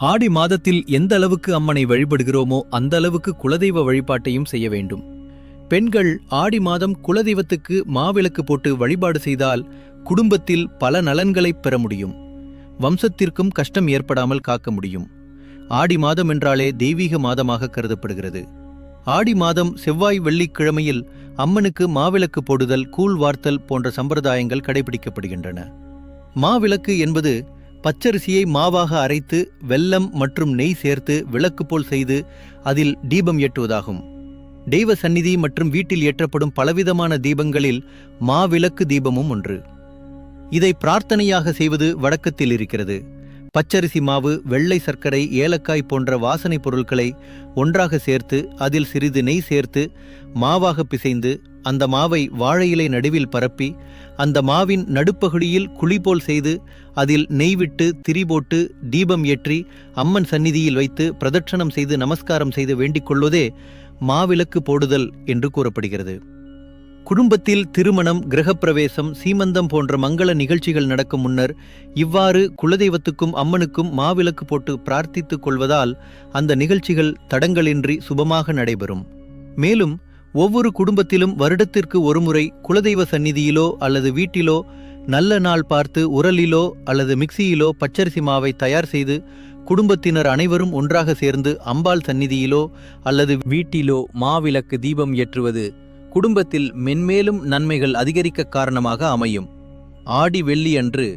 ஆடி மாதத்தில் எந்த அளவுக்கு அம்மனை வழிபடுகிறோமோ அந்த அளவுக்கு குலதெய்வ வழிபாட்டையும் செய்ய வேண்டும். பெண்கள் ஆடி மாதம் குலதெய்வத்துக்கு மாவிளக்கு போட்டு வழிபாடு செய்தால் குடும்பத்தில் பல நலன்களைப் பெற முடியும். வம்சத்திற்கும் கஷ்டம் ஏற்படாமல் காக்க முடியும். ஆடி மாதம் என்றாலே தெய்வீக மாதமாக கருதப்படுகிறது. ஆடி மாதம் செவ்வாய் வெள்ளிக்கிழமையில் அம்மனுக்கு மாவிளக்கு போடுதல் கூழ் வார்த்தல் போன்ற சம்பிரதாயங்கள் கடைபிடிக்கப்படுகின்றன. மாவிளக்கு என்பது பச்சரிசியை மாவாக அரைத்து வெல்லம் மற்றும் நெய் சேர்த்து விளக்கு போல் செய்து அதில் தீபம் ஏற்றுவதாகும். தெய்வ சந்நிதி மற்றும் வீட்டில் ஏற்றப்படும் பலவிதமான தீபங்களில் மாவிளக்கு தீபமும் ஒன்று. இதை பிரார்த்தனையாக செய்வது வழக்கத்தில் இருக்கிறது. பச்சரிசி மாவு வெள்ளை சர்க்கரை ஏலக்காய் போன்ற வாசனைப் பொருட்களை ஒன்றாக சேர்த்து அதில் சிறிது நெய் சேர்த்து மாவாக பிசைந்து அந்த மாவை வாழை இலை நடுவில் பரப்பி அந்த மாவின் நடுப்பகுதியில் குழி போல் செய்து அதில் நெய் விட்டு திரி போட்டு தீபம் ஏற்றி அம்மன் சந்நிதியில் வைத்து பிரதட்சணம் செய்து நமஸ்காரம் செய்து வேண்டிக் கொள்வதே மாவிளக்கு போடுதல் என்று கூறப்படுகிறது. குடும்பத்தில் திருமணம் கிரகப்பிரவேசம் சீமந்தம் போன்ற மங்கள நிகழ்ச்சிகள் நடக்கும் முன்னர் இவ்வாறு குலதெய்வத்துக்கும் அம்மனுக்கும் மாவிளக்கு போட்டு பிரார்த்தித்துக் கொள்வதால் அந்த நிகழ்ச்சிகள் தடங்களின்றி சுபமாக நடைபெறும். மேலும் ஒவ்வொரு குடும்பத்திலும் வருடத்திற்கு ஒருமுறை குலதெய்வ சந்நிதியிலோ அல்லது வீட்டிலோ நல்ல நாள் பார்த்து உரலிலோ அல்லது மிக்சியிலோ பச்சரிசி மாவை தயார் செய்து குடும்பத்தினர் அனைவரும் ஒன்றாக சேர்ந்து அம்பாள் சந்நிதியிலோ அல்லது வீட்டிலோ மாவிளக்கு தீபம் ஏற்றுவது குடும்பத்தில் மென்மேலும் நன்மைகள் அதிகரிக்க காரணமாக அமையும். ஆடி வெள்ளி அன்று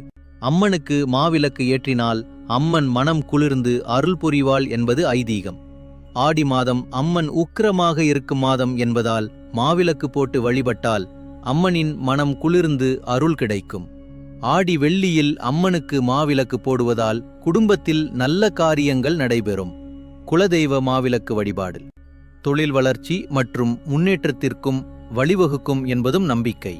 அம்மனுக்கு மாவிளக்கு ஏற்றினால் அம்மன் மனம் குளிர்ந்து அருள் புரிவாள் என்பது ஐதீகம். ஆடி மாதம் அம்மன் உக்கிரமாக இருக்கும் மாதம் என்பதால் மாவிளக்கு போட்டு வழிபட்டால் அம்மனின் மனம் குளிர்ந்து அருள் கிடைக்கும். ஆடி வெள்ளியில் அம்மனுக்கு மாவிளக்கு போடுவதால் குடும்பத்தில் நல்ல காரியங்கள் நடைபெறும். குலதெய்வ மாவிளக்கு வழிபாடு. தொழில் வளர்ச்சி மற்றும் முன்னேற்றத்திற்கும் வழிவகுக்கும் என்பதும் நம்பிக்கை.